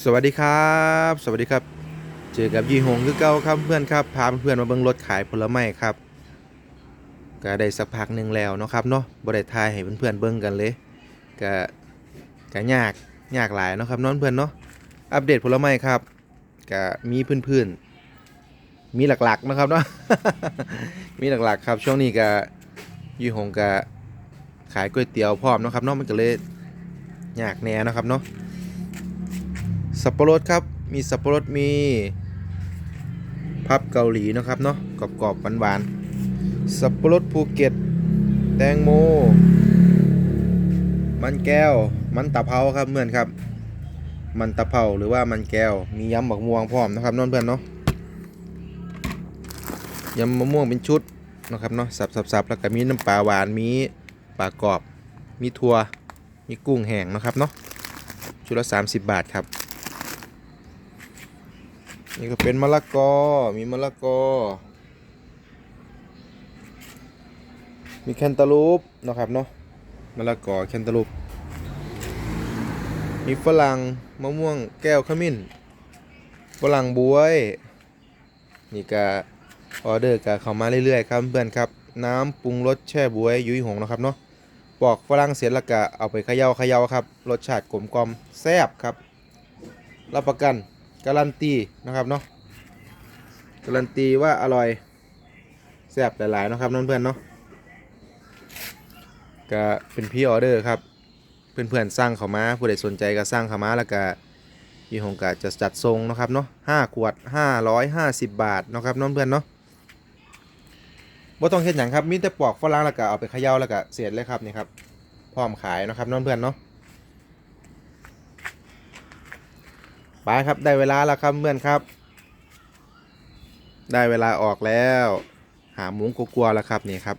สวัสดีครับ สวัสดีครับ เจอกับยี่หงคือเก้าครับเพื่อนครับพาเพื่อนมาเบิ่งรถขายผลไม้ครับก็ได้สักพักหนึ่งแล้วเนาะครับเนาะบ่ได้ทายให้เพื่อนๆเบิ่งกันเลยก็ก็ยากยากหลายเนาะครับน้องเพื่อนเนาะอัปเดตผลไม้ครับก็มีพื้นๆมีหลักๆนะครับเนาะมีหลักๆครับ ช่วงนี้ก็ยี่หงก็ขายก๋วยเตี๋ยวพร้อมเนาะครับเนาะมันก็เลยยากแน่เนาะครับเนาะ สับปะรดครับ มีสับปะรดมีพับเกาหลีนะครับเนาะกรอบๆหวานๆสับปะรดภูเก็ต แตงโม มันแก้ว มันตะเภาครับเพื่อนครับ มันตะเภาหรือว่ามันแก้ว มียำบักม่วงพร้อมนะครับน้องเพื่อนเนาะยำมะม่วงเป็นชุดนะครับเนาะสับๆๆแล้วก็มีน้ำปลาหวานมีปลากรอบ มีถั่วมีกุ้งแห้งนะครับเนาะชุดละ 30 บาทครับ นี่ก็เป็นมะละกอ มีมะละกอ มีแคนตาลูปนะครับเนาะ มะละกอแคนตาลูป มีฝรั่งมะม่วงแก้วขมิ้น ฝรั่งบวย นี่ก็ออเดอร์ก็เข้ามาเรื่อยๆครับเพื่อนครับ น้ำปรุงรสแช่บวยยุ้ยหงนะครับเนาะปอกฝรั่งเสร็จแล้วก็เอาไปเขย่าเขย่าครับ รสชาติกลมกล่อมแซ่บครับ รับประกัน การันตีนะครับเนาะการันตีว่าอร่อยแซ่บหลายๆนะครับเพื่อนๆเนาะก็เป็นพี่ออเดอร์ครับเพื่อนๆสร้างเขามาผู้ใดสนใจก็สร้างเขามาแล้วก็ยี่หงกะจะจัดทรงนะครับเนาะห้าขวดห้าร้อยห้าสิบบาทนะครับน้องเพื่อนเนาะบ่ต้องเฮ็ดหยังครับมีแต่ปอกฝรั่งแล้วก็เอาไปเขย่าแล้วก็เสร็จเลยครับนี่ครับพร้อมขายนะครับน้องเพื่อนเนาะ ไปครับได้เวลาแล้วครับเพื่อนครับ ได้เวลาออกแล้ว หาหมุ้งกลัวๆแล้วครับนี่ครับ